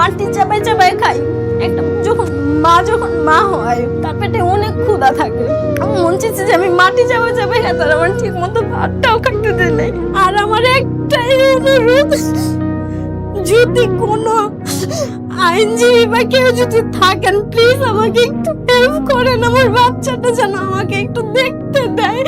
মাটি চাপাই চাপাই খাই। একটা যখন মা যখন মা হয়, তার পেটে অনেক ক্ষুধা থাকে। আমি মন চাইছে যে আমি মাটি চাপাই চাপাই খাই, তার আমার ঠিক মতো ভাতটাও খাইতে দেয় আর আমার একটাই অনুরোধ, যদি কোনো আইনজীবী বা কেউ যদি থাকেন প্লিজ আমাকে একটু হেল্প করেন। আমার বাচ্চাটা যেন আমাকে একটু দেখতে দেয়।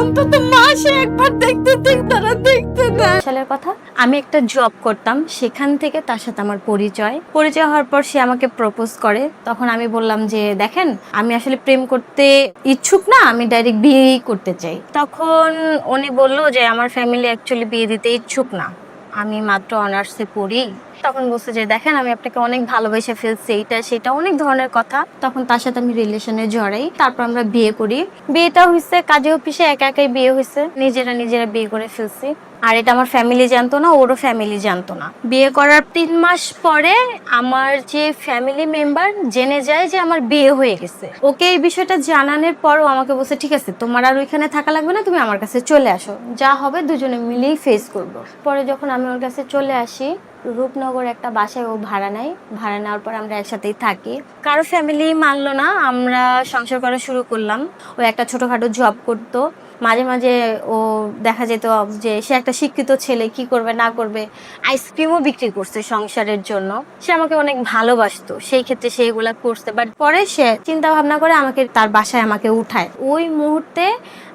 অন্তত মাসে একবার দেখতে দেখ তারা দেখতে দেয়। সালের কথা, আমি একটা জব করতাম, সেখান থেকে তার সাথে আমার পরিচয়। পরিচয় হওয়ার পর সে আমাকে প্রপোজ করে। তখন আমি বললাম যে, দেখেন, আমি আসলে প্রেম করতে ইচ্ছুক না, আমি ডাইরেক্ট বিয়েই করতে চাই। তখন উনি বলল যে, আমার ফ্যামিলি অ্যাকচুয়ালি বিয়ে দিতে ইচ্ছুক না। আমি মাত্র অনার্সে পড়ি। তখন বলছে যে, দেখেন, আমি আপনাকে অনেক ভালোবেসে ফেলছি, এইটা, সেটা অনেক ধরনের কথা। তখন তার সাথে আমি রিলেশনে জড়াই। তারপর আমরা বিয়ে করি। বিয়েটা হয়েছে কাজে অফিসে একা একাই বিয়ে হয়েছে নিজেরা নিজেরা বিয়ে করে ফেলছি। আর এটা আমার ফ্যামিলি জানতো না, ওরও ফ্যামিলি জানতো না। বিয়ে করার তিন মাস পরে আমার যে ফ্যামিলি মেম্বার জেনে যায় যে আমার বিয়ে হয়ে গেছে। ওকে এই বিষয়টা জানানোর পরও আমাকে বলছে, ঠিক আছে, তোমার আর ওইখানে থাকা লাগবে না, তুমি আমার কাছে চলে আসো। যা হবে দুজনে মিলেই ফেস করব। পরে যখন আমি ওর কাছে চলে আসি, রূপনগর একটা বাসায় ও ভাড়া নেয়। ভাড়া নেওয়ার পর আমরা একসাথেই থাকি। কারও ফ্যামিলি মানলো না, আমরা সংসার করা শুরু করলাম। ও একটা ছোটোখাটো জব করতো। মাঝে মাঝে ও দেখা যেত যে সে একটা শিক্ষিত ছেলে, কি করবে, না করবে আইসক্রিমও বিক্রি করছে সংসারের জন্য। সে আমাকে অনেক ভালোবাসতো, সেই ক্ষেত্রে সে এগুলা করছে। বাট পরে সে চিন্তা ভাবনা করে আমাকে তার বাসায় আমাকে উঠায়। ওই মুহূর্তে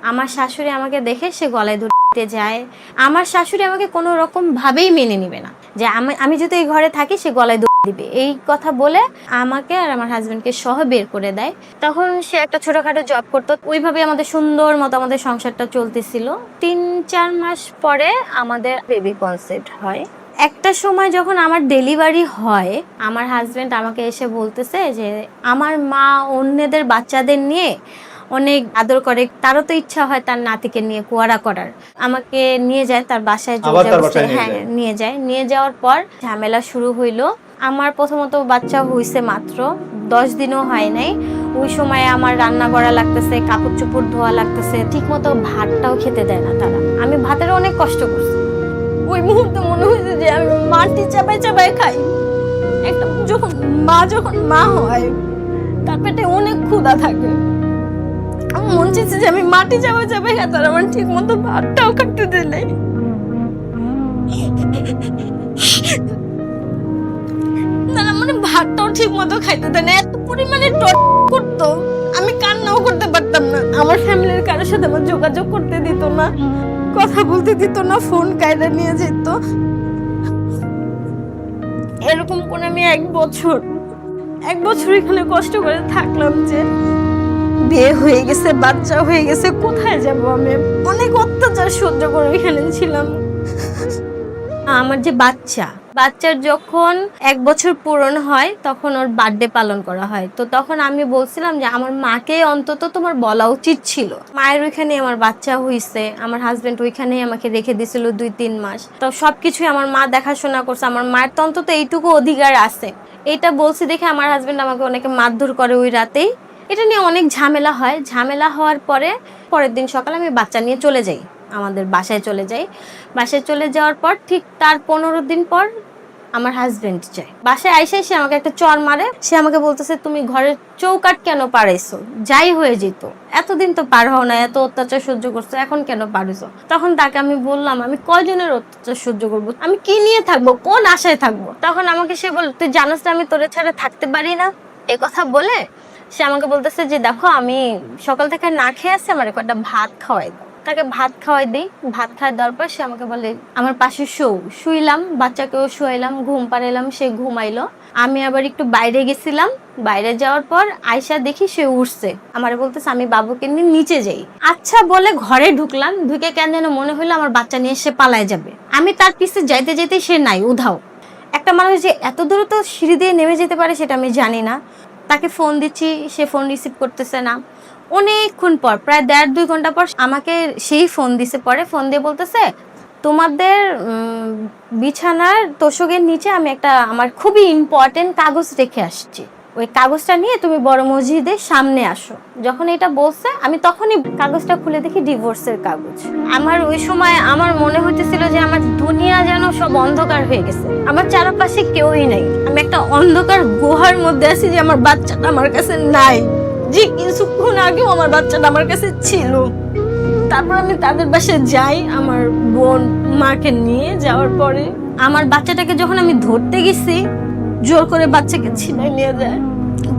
আমার শাশুড়ি আমাকে দেখে সে গলায় ধরতে যায়, আমার শাশুড়ি আমাকে কোনো রকম ভাবেই মেনে নিবে না। যে আমি আমি যদি এই ঘরে থাকি, সে গলায় দিবে। এই কথা বলে আমাকে আর আমার হাজবেন্ডকে সহ বের করে দেয়। তখন সে একটা ছোটখাটো জব করতো। ওইভাবে আমাদের সুন্দর মতো আমাদের সংসারটা চলতেছিল। তিন, চার মাস পরে আমাদের বেবি কনসেপ্ট হয়। একটা সময় যখন আমার ডেলিভারি হয়, আমার হাজবেন্ড আমাকে এসে বলতেছে যে, আমার মা অন্যদের বাচ্চাদের নিয়ে অনেক আদর করে। তারও তো ইচ্ছা হয় তার নাতিকে নিয়ে কুয়ারা করার। আমাকে নিয়ে যায় তার বাসায় হ্যাঁ। নিয়ে যায়। নিয়ে যাওয়ার পর ঝামেলা শুরু হইল। আমার প্রথমত বাচ্চা হইছে মাত্র দশ দিনও হয় নাই। ওই সময় আমার রান্না করা লাগতেছে কাপড় চোপড় ধোয়া লাগতেছে ঠিক মতো ভাতটাও খেতে দেয় না তারা। আমি ভাতের অনেক কষ্ট করছি। ওই মুহূর্তে মনে হয়েছে যে আমি মাটি চাপাই চাপাই খাই। একটা যখন মা যখন মা হয় তার পেটে অনেক ক্ষুধা থাকে। আমার মন যে আমি মাটি চাপাই চাপাই খাই তার আমার ঠিক মতো ভাতটাও দেয় নাই তারা মানে ভাতটাও ঠিক মতো খাইতে দেয় না, এত পরিমাণে টট করতো, আমি কান্নাও করতে পারতাম না। আমার ফ্যামিলির কারোর সাথে আমার যোগাযোগ করতে দিত না, কথা বলতে দিত না, ফোন কায়দা নিয়ে যেত। এরকম করে আমি এক বছর এক বছর এখানে কষ্ট করে থাকলাম যে বিয়ে হয়ে গেছে, বাচ্চা হয়ে গেছে, কোথায় যাব আমি? অনেক অত্যাচার সহ্য করে এখানে ছিলাম। আমার যে বাচ্চা, বাচ্চার যখন এক বছর পূরণ হয়, তখন ওর বার্থডে পালন করা হয়। তো তখন আমি বলছিলাম যে, আমার মাকে অন্তত তোমার বলা উচিত ছিল। মায়ের ওইখানে আমার বাচ্চা হইছে, আমার হাজবেন্ড ওইখানেই আমাকে রেখে দিছিল দুই, তিন মাস। তো সবকিছুই আমার মা দেখাশোনা করছে, আমার মায়ের তো অন্তত এইটুকু অধিকার আছে। এটা বলছি দেখে আমার হাজবেন্ড আমাকে অনেকে মারধর করে ওই রাতেই। এটা নিয়ে অনেক ঝামেলা হয়। ঝামেলা হওয়ার পরে পরের দিন সকালে আমি বাচ্চা নিয়ে চলে যাই। আমাদের বাসায় চলে যাই। বাসায় চলে যাওয়ার পর ঠিক তার পনেরো দিন পর আমার হাজবেন্ড যায়। বাসায় আইসে সে আমাকে একটা চর মারে। সে আমাকে বলতেছে, তুমি ঘরের চৌকাট কেন পারাইছো যাই হয়ে যেত। এতদিন তো পার হও না এত অত্যাচার সহ্য করছ, এখন কেন পারিছো তখন তাকে আমি বললাম, আমি কয়জনের অত্যাচার সহ্য করব? আমি কি নিয়ে থাকব? কোন আশায় থাকব? তখন আমাকে সে বল তুই জানোস না আমি তোরে ছাড়া থাকতে পারি না? এ কথা বলে সে আমাকে বলতেছে যে, দেখো, আমি সকাল থেকে না খেয়ে আসছি আমার একটা ভাত খাওয়াই দাও। তাকে ভাত খাওয়াই দিই। ভাত খাওয়াই দেওয়ার পর সে আমাকে বলে, আমার পাশে শো। শুইলাম, বাচ্চাকেও শুয়াইলাম, ঘুম পাড়াইলাম, সে ঘুমাইলো। আমি আবার একটু বাইরে গেছিলাম। বাইরে যাওয়ার পর আয়সা দেখি সে উঠছে। আমার বলতেছে, আমি বাবুকে নিয়ে নিচে যাই। আচ্ছা বলে ঘরে ঢুকলাম। ঢুকে কেন যেন মনে হলো আমার বাচ্চা নিয়ে সে পালায় যাবে। আমি তার পিছে যাইতে যাইতে সে নাই, উধাও। একটা মানুষ যে এত দূরে তো সিঁড়ি দিয়ে নেমে যেতে পারে, সেটা আমি জানি না। তাকে ফোন দিচ্ছি, সে ফোন রিসিভ করতেছে না। অনেকক্ষণ পর, প্রায় দেড় দুই ঘণ্টা পর আমাকে সেই ফোন দিছে। পরে ফোন দিয়ে বলতেছে, তোমাদের বিছানার তোষকের নিচে আমি একটা আমার খুবই ইম্পর্টেন্ট কাগজ রেখে আসছি। ওই কাগজটা নিয়ে তুমি বড় মসজিদের সামনে আসো। যখন এটা বলছে, আমি তখনই কাগজটা খুলে দেখি ডিভোর্সের কাগজ। আমার ওই সময় আমার মনে হতেছিল যে আমার দুনিয়া যেন সব অন্ধকার হয়ে গেছে। আমার চারপাশে কেউই নেই। আমি একটা অন্ধকার গুহার মধ্যে আছি যে আমার বাচ্চাটা আমার কাছে নাই। যে কিছুক্ষণ আগেও আমার বাচ্চাটা আমার কাছে ছিল। তারপর আমি তাদের বাসায় যাই, আমার বোন মাকে নিয়ে যাওয়ার পরে। আমার বাচ্চাটাকে যখন আমি ধরতে গেছি জোর করে বাচ্চাকে ছিনাই নিয়ে যায়।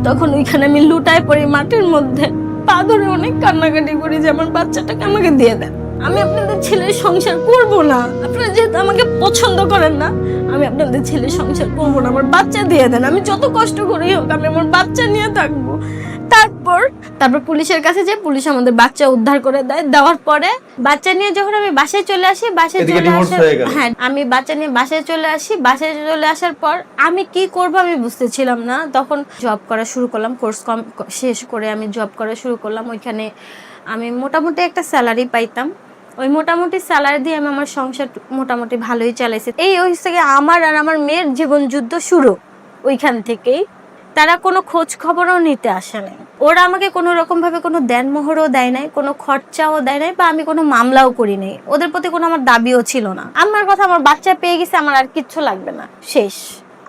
তখন ওইখানে আমি লুটায় পড়ি মাটির মধ্যে। পা ধরে অনেক কান্নাকাটি করি যে আমার বাচ্চাটাকে আমাকে দিয়ে দেন। আমি আপনাদের ছেলের সংসার করব না। আপনারা যেহেতু আমাকে পছন্দ করেন না, আমি আপনাদের ছেলের সংসার করব না। আমার বাচ্চা দিয়ে দেন। আমি যত কষ্ট করি হোক আমি আমার বাচ্চা নিয়ে থাকব। তারপর তারপর পুলিশের কাছে যে পুলিশ আমাদের বাচ্চা উদ্ধার করে দেয়। দেওয়ার পরে বাচ্চা নিয়ে যখন আমি বাসায় চলে আসি বাসায় চলে আসার হয়ে হ্যাঁ আমি বাচ্চা নিয়ে বাসায় চলে আসি। বাসায় চলে আসার পর আমি কি করব আমি বুঝতেছিলাম না। তখন জব করা শুরু করলাম কোর্স কম শেষ করে আমি জব করা শুরু করলাম। ওইখানে আমি মোটামুটি একটা স্যালারি পাইতাম। ওই মোটামুটি স্যালারি দিয়ে আমি আমার সংসার মোটামুটি ভালোই চালাইছি। এই ওই থেকে আমার আর আমার মেয়ের জীবন যুদ্ধ শুরু। ওইখান থেকেই। তারা কোনো খোঁজ খবরও নিতে আসে নাই। ওরা আমাকে কোনো রকম ভাবে কোনো দেনমোহরও দেয় নাই, কোনো খরচাও দেয় নাই বা আমি কোনো মামলাও করি নাই। ওদের প্রতি কোনো আমার দাবিও ছিল না। আমার কথা আমার বাচ্চা পেয়ে গেছে, আমার আর কিচ্ছু লাগবে না। শেষ।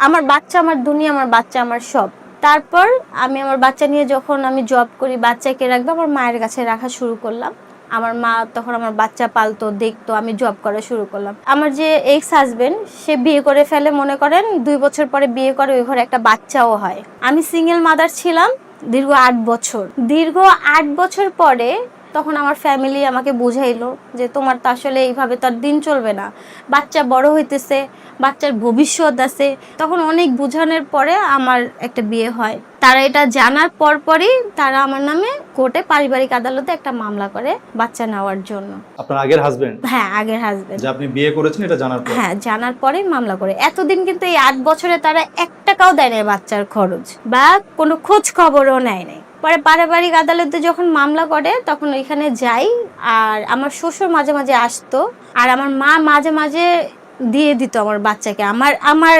আমার বাচ্চা, আমার দুনিয়া, আমার বাচ্চা, আমার সব। তারপর আমি আমার বাচ্চা নিয়ে যখন আমি জব করি, বাচ্চাকে রাখব, আমার মায়ের কাছে রাখা শুরু করলাম। আমার মা তখন আমার বাচ্চা পালতো, দেখতো, আমি জব করা শুরু করলাম। আমার যে এক্স হাজবেন্ড সে বিয়ে করে ফেলে, মনে করেন, দুই বছর পরে বিয়ে করে, ওই ঘরে একটা বাচ্চাও হয়। আমি সিঙ্গেল মাদার ছিলাম দীর্ঘ আট বছর। দীর্ঘ আট বছর পরে তখন আমার ফ্যামিলি আমাকে বুঝাইলো যে তোমার তো আসলে এইভাবে তো আর দিন চলবে না। বাচ্চা বড় হইতেছে বাচ্চার ভবিষ্যৎ আছে। তখন অনেক বোঝানোর পরে আমার একটা বিয়ে হয়। তারা এটা জানার পরপরই তারা আমার নামে কোর্টে পারিবারিক আদালতে একটা মামলা করে বাচ্চা নেওয়ার জন্য। আপনার আগের হাজবেন্ড হ্যাঁ আগের হাজবেন্ড যে আপনি বিয়ে করেছেন এটা জানার পর? হ্যাঁ জানার পরেই মামলা করে। এতদিন কিন্তু এই আট বছরে তারা এক টাকাও দেয় না বাচ্চার খরচ বা কোনো খোঁজ খবরও নেয় নাই। পরে পারিবারিক আদালতে যখন মামলা করে, তখন ওইখানে যাই আর আমার শ্বশুর মাঝে মাঝে আসতো আর আমার মা মাঝে মাঝে দিয়ে দিত আমার বাচ্চাকে। আমার আমার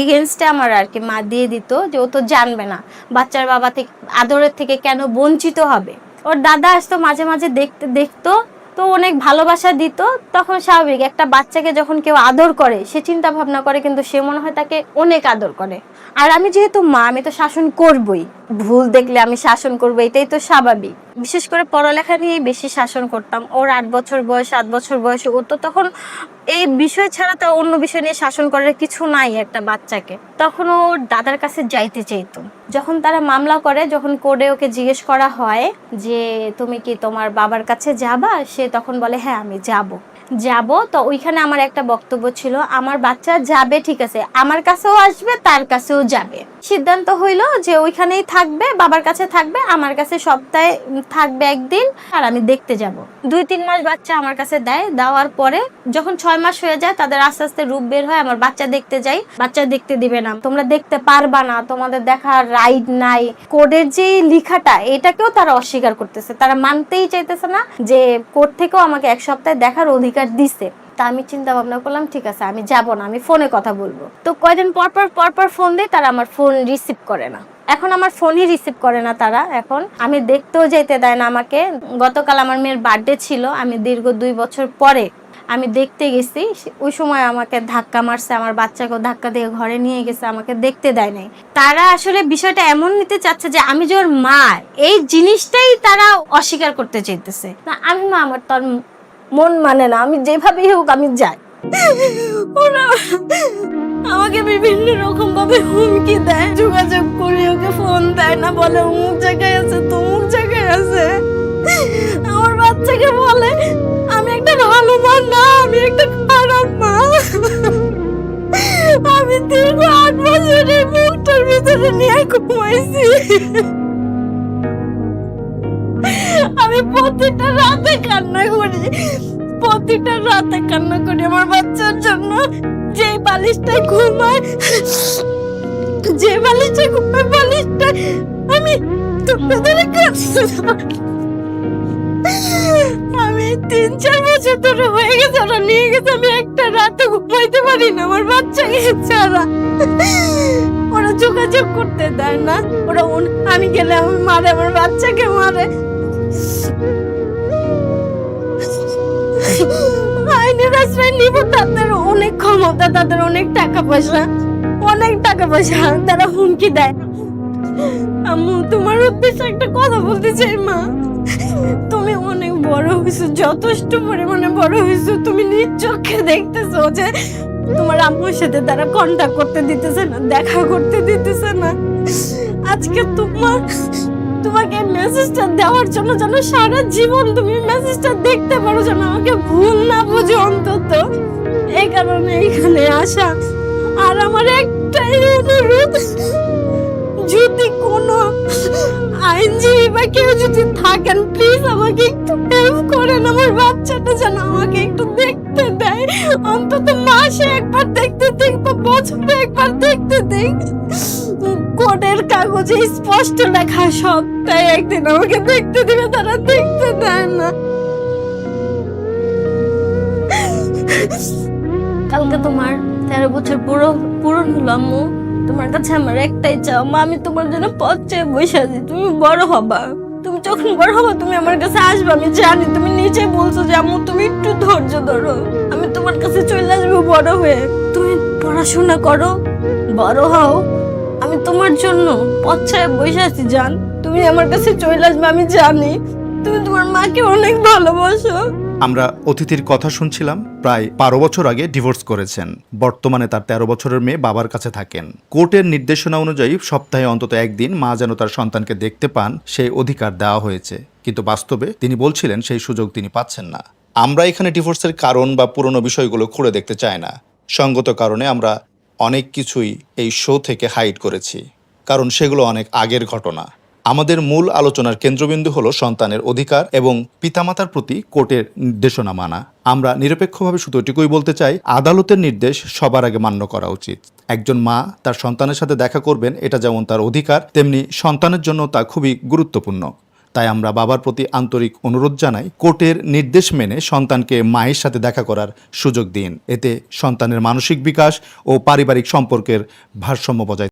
এগেনস্টে আমার আর কি মা দিয়ে দিত যে ও তো জানবে না, বাচ্চার বাবা থেকে আদরের থেকে কেন বঞ্চিত হবে? ওর দাদা আসতো মাঝে মাঝে দেখতে, দেখতো তো অনেক ভালোবাসা দিত, তখন স্বাভাবিক। একটা বাচ্চাকে যখন কেউ আদর করে, সে চিন্তা ভাবনা করে, কিন্তু সে মনে হয় তাকে অনেক আদর করে। আর আমি যেহেতু মা, আমি তো শাসন করবই। ভুল দেখলে আমি শাসন করব, এটাই তো স্বাভাবিক। বিশেষ করে পড়ালেখা নিয়েই বেশি শাসন করতাম। ওর আট বছর বয়স, সাত বছর বয়সে ও তো তখন এই বিষয় ছাড়া তো অন্য বিষয় নিয়ে শাসন করার কিছু নাই একটা বাচ্চাকে। তখন ও দাদার কাছে যাইতে চাইতো। যখন তারা মামলা করে, যখন কোর্টে ওকে জিজ্ঞেস করা হয় যে, তুমি কি তোমার বাবার কাছে যাবা? সে তখন বলে হ্যাঁ আমি যাব। যাব, তো ওইখানে আমার একটা বক্তব্য ছিল, আমার বাচ্চা যাবে, ঠিক আছে, আমার কাছেও আসবে, তার কাছেও যাবে। সিদ্ধান্ত হইল যে ওইখানেই থাকবে, বাবার কাছে থাকবে, আমার কাছে সপ্তাহে থাকবে একদিন, আর আমি দেখতে যাব। দুই তিন মাস বাচ্চা আমার কাছে দেয়, দেওয়ার পরে যখন ছয় মাস হয়ে যায়, তাদের আস্তে আস্তে রূপ বের হয়, আমার বাচ্চা দেখতে যাই, বাচ্চা দেখতে দিবে না। তোমরা দেখতে পারবা না, তোমাদের দেখার রাইট নাই। কোডের যে লেখাটা, এটাকেও তারা অস্বীকার করতেছে। তারা মানতেই চাইতেছে না যে কোড থেকেও আমাকে এক সপ্তাহে দেখার অধিকার দিছে, তা আমি চিন্তা ভাবনা করলাম, ঠিক আছে, আমি যাব না, আমি ফোনে কথা বলব। তো কয়দিন পর পর পর পর ফোন দিই তারা আমার ফোন রিসিভ করে না। এখন আমার ফোনই রিসিভ করে না তারা, এখন আমি দেখতেও যেতে দেয় না আমাকে। গতকাল আমার মেয়ের বার্থডে ছিল, আমি দীর্ঘ দুই বছর পরে আমি দেখতে গেছি, ওই সময় আমাকে ধাক্কা মারছে, আমার বাচ্চাকে ধাক্কা দিয়ে ঘরে নিয়ে গেছে, আমাকে দেখতে দেয় নাই। তারা আসলে বিষয়টা এমন নিতে চাচ্ছে যে আমি যে ওর মা, এই জিনিসটাই তারা অস্বীকার করতে চাইতেছে। না, আমি মা, আমার তোর মন মানে না, আমি যেভাবেই হোক আমি যাই। ওরা আমাকে বিভিন্ন রকম ভাবে হুমকি দেয়, যোগাযোগ করি, ওকে ফোন দেয় না, বলে অমুক জায়গায় আছে, তমুক জায়গায় আছে। আমার বাচ্চাকে বলে, আমি একটা ভালো মা না, আমি একটা খারাপ মা। আমি দীর্ঘ আট বছর এই মুখটার ভিতরে নিয়ে ঘুমাইছি। প্রতিটা রাতে কান্না করি। প্রতিটা রাতে কান্না করি আমার বাচ্চার জন্য। যে বালিশটা ঘুমায়, যে বালিশটা ঘুমায় বালিশটা আমি তোমাদের আমি তিন, চার বছর ধরে হয়ে গেছে, ওরা নিয়ে গেছে, আমি একটা রাতে ঘুমাইতে পারি না, আমার বাচ্চাকে ছাড়া। ওরা যোগাযোগ করতে দেয় না। ওরা আমি গেলে আমার মারে, আমার বাচ্চাকে মারে। আইনের আশ্রয় নিব, তাদের অনেক ক্ষমতা, তাদের অনেক টাকা পয়সা, অনেক টাকা পয়সা, তারা হুমকি দেয়। আম্মু, তোমার উদ্দেশ্যে একটা কথা বলতে চাই, মা। তুমি অনেক বড় হয়েছো, যথেষ্ট পরিমাণে বড় হয়েছো। তুমি নিজ চোখে দেখতেছো যে তোমার আম্মুর সাথে তারা কন্টাক্ট করতে দিতেছে না, দেখা করতে দিতেছে না। আজকে তোমার তোমাকে মেসেজটা দেওয়ার জন্য যেন সারা জীবন তুমি মেসেজটা দেখতে পারো, যেন আমাকে ভুল না বুঝো অন্তত। এই কারণে এখানে আসা। আর আমার একটাই অনুরোধ, যদি কোনো আইনজীবী বা কেউ যদি থাকেন প্লিজ আমাকে একটু হেল্প করেন। আমার বাচ্চাটা যেন আমাকে একটু দেখতে দেয়। অন্তত মাসে একবার দেখতে দেখ বা বছরে একবার দেখতে দেখ কোর্টের কাগজে স্পষ্ট লেখা সবটাই একদিন আমাকে দেখতে দিবে, তারা দেখতে দেয় না। কালকে তোমার তেরো বছর পুরো, পূরণ হলো, আম্মু। তোমার কাছে আমার একটাই চাও মা, আমি তোমার জন্য পথ চেয়ে বসে আছি, তুমি বড় হবা। তুমি যখন বড় হবা, তুমি আমার কাছে আসবে, আমি জানি, তুমি নিজে বলছো যে, আম্মু, তুমি একটু ধৈর্য ধরো। আমি তোমার কাছে চলে আসব বড় হয়ে। তুমি পড়াশোনা করো, বড় হও। আমি তোমার জন্য পথ ছেড়ে বসে আছি, জান। তুমি আমার কাছে চলে আসবে, আমি জানি। তুমি তোমার মাকে অনেক ভালোবাসো। আমরা অতিথির কথা শুনছিলাম, প্রায় বারো বছর আগে ডিভোর্স করেছেন। বর্তমানে তার তেরো বছরের মেয়ে বাবার কাছে থাকেন। কোর্টের নির্দেশনা অনুযায়ী সপ্তাহে অন্তত একদিন মা যেন তার সন্তানকে দেখতে পান সেই অধিকার দেওয়া হয়েছে। কিন্তু বাস্তবে তিনি বলছিলেন সেই সুযোগ তিনি পাচ্ছেন না। আমরা এখানে ডিভোর্সের কারণ বা পুরনো বিষয়গুলো খুঁড়ে দেখতে চাই না। সঙ্গত কারণে আমরা অনেক কিছুই এই শো থেকে হাইড করেছি, কারণ সেগুলো অনেক আগের ঘটনা। আমাদের মূল আলোচনার কেন্দ্রবিন্দু হলো সন্তানের অধিকার এবং পিতামাতার প্রতি কোর্টের নির্দেশনা মানা। আমরা নিরপেক্ষভাবে শুধু এটুকুই বলতে চাই, আদালতের নির্দেশ সবার আগে মান্য করা উচিত। একজন মা তার সন্তানের সাথে দেখা করবেন, এটা যেমন তার অধিকার, তেমনি সন্তানের জন্য তা খুবই গুরুত্বপূর্ণ। তাই আমরা বাবার প্রতি আন্তরিক অনুরোধ জানাই কোর্টের নির্দেশ মেনে সন্তানকে মায়ের সাথে দেখা করার সুযোগ দিন। এতে সন্তানের মানসিক বিকাশ ও পারিবারিক সম্পর্কের ভারসাম্য বজায়